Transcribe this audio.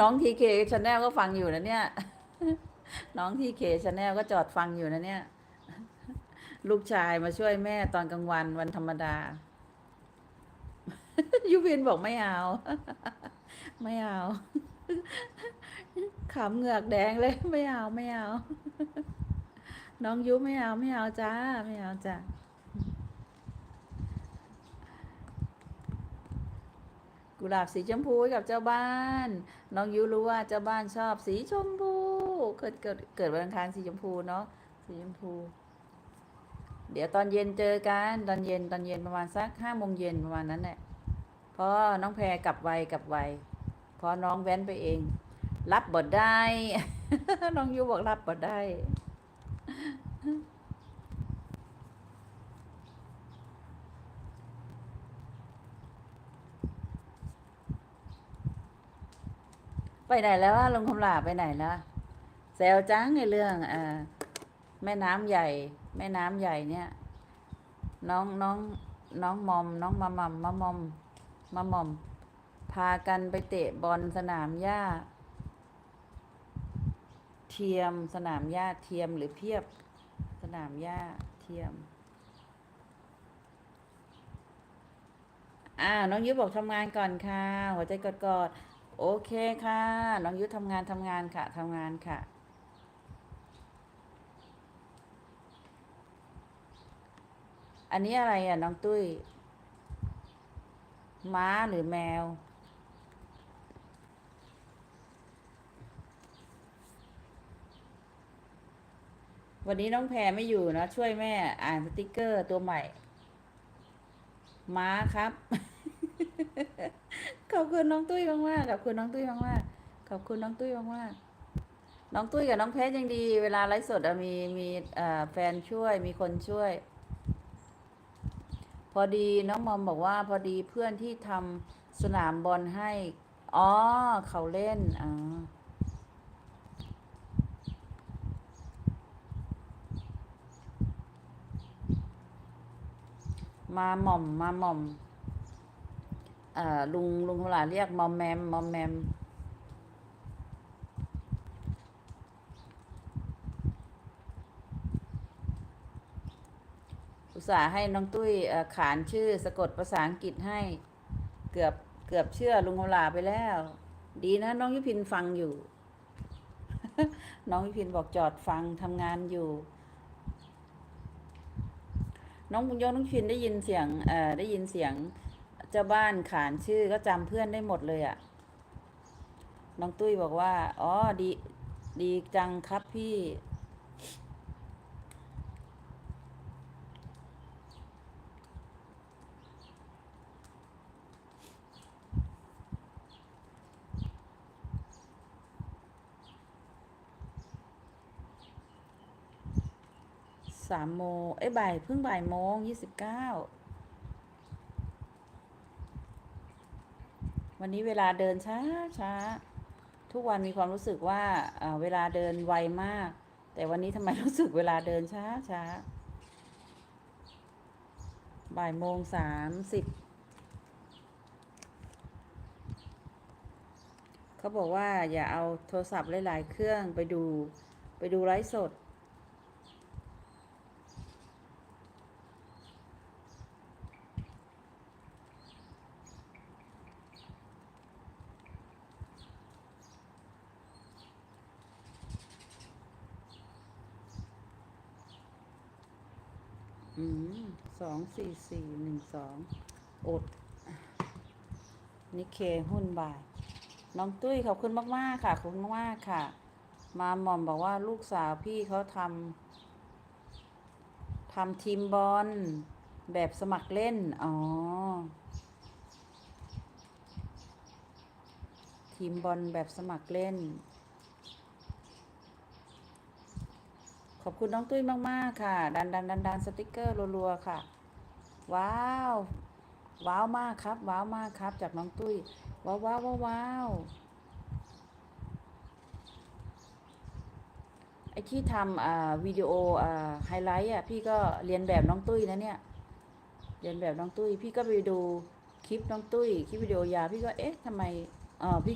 น้องทีเคชาแนลก็ฟังอยู่นะเนี่ย น้องทีเคชาแนลก็จอดฟังอยู่นะเนี่ย ลูกชายมาช่วยแม่ตอนกลางวันวันธรรมดา ยูวินบอกไม่เอา ไม่เอาขำเหงือกแดงเลยไม่เอาไม่เอา น้องยุไม่เอาไม่เอาจ้า ไม่เอาจ้า กุหลาบสีชมพูกับเจ้าบ้าน น้องยุรู้ว่าเจ้าบ้านชอบสีชมพู เกิดเกิดเกิดวันอังคารสีชมพูเนาะสีชมพู เดี๋ยวตอนเย็นเจอกันตอนเย็นตอนเย็นประมาณสักห้าโมงเย็นประมาณนั้นแหละพราะน้องแพรกลับไวกลับไวเพราะน้องแว้นไปเอง รับบทได้ น้องยูบอกรับบทได้ ไปไหนแล้วอะลุงคำลาไปไหนแล้วแซวจังในเรื่องอ่าแม่น้ำใหญ่ แม่น้ำใหญ่เนี่ย น้องน้องน้องมอม น้องมามอมมามอมมามอม พากันไปเตะบอลสนามหญ้า เทียมสนามหญ้าเทียมหรือเพียบ สนามหญ้าเทียมอ่าน้องยุบอกทำงานก่อนค่ะ หัวใจกดกอด โอเคค่ะ น้องยุทธทำงานทำงานค่ะทำงานค่ะ อันนี้อะไรอะ น้องตุ้ย ม้าหรือแมว วันนี้น้องแพรไม่อยู่นะ ช่วยแม่ อ่านสติกเกอร์ตัวใหม่ ม้าครับ ขอบคุณน้องตุ้ยมากๆขอบคุณน้องตุ้ยมากๆขอบคุณน้องตุ้ยมากๆน้องตุ้ยกับน้องเพชรยังดี เวลาไลฟ์สดมีมีแฟนช่วยมีคนช่วย พอดีน้องมอมบอกว่า พอดีเพื่อนที่ทำสนามบอลให้ อ๋อ เขาเล่นอ๋อมาหม่อมมาหม่อม ลุงลุงหลาเรียกมอมแมมมอมแมมอุตส่าห์ให้น้องตุ้ยอ่อขานชื่อสะกดภาษาอังกฤษให้เกือบเกือบเชื่อลุงหลาไปแล้ว ดีนะ น้องยุพินฟังอยู่ น้องยุพินบอกจอดฟังทำงานอยู่น้องบุญยงน้องยุพินได้ยินเสียงเออได้ยินเสียง เจ้าบ้านขานชื่อก็จำเพื่อนได้หมดเลยอะ่ะ น้องตุ้ยบอกว่า อ๋อ ดี ดีจังครับพี่ สามโมงเอ้ยบ่ายเพิ่งบ่ายโมงยี่สิบเก้า วันนี้เวลาเดินช้าช้าทุกวันมีความรู้สึกว่าเอ่อเวลาเดินไวมาก แต่วันนี้ทำไมรู้สึกเวลาเดินช้าช้าบ่ายโมงสามสิบเขาบอกว่าอย่าเอาโทรศัพท์หลาย ๆ เครื่องไปดูไปดูไลฟ์สด สองสี่สี่หนึ่งสองอด นิเคหุ้นบ่าย น้องตุ้ยขอบคุณมาก ๆ ค่ะ ขอบคุณมากค่ะ มาหม่อมบอกว่าลูกสาวพี่เขาทำทำทีมบอลแบบสมัครเล่น อ๋อ ทีมบอลแบบสมัครเล่น ขอบคุณน้องตุ้ยมาก ๆ ค่ะ ดันดันดันดันสติกเกอร์รัวๆค่ะ ว้าว ว้าวมากครับ ว้าวมากครับ จากน้องตุ้ย ว้าวว้าวว้าวไอที่ทำอ่าวิดีโออ่าไฮไลท์อะพี่ก็เรียนแบบน้องตุ้ยนะเนี่ยเรียนแบบน้องตุ้ย พี่ก็ไปดูคลิปน้องตุ้ยคลิปวิดีโอยาวพี่ก็เอ๊ะทำไมเออพี่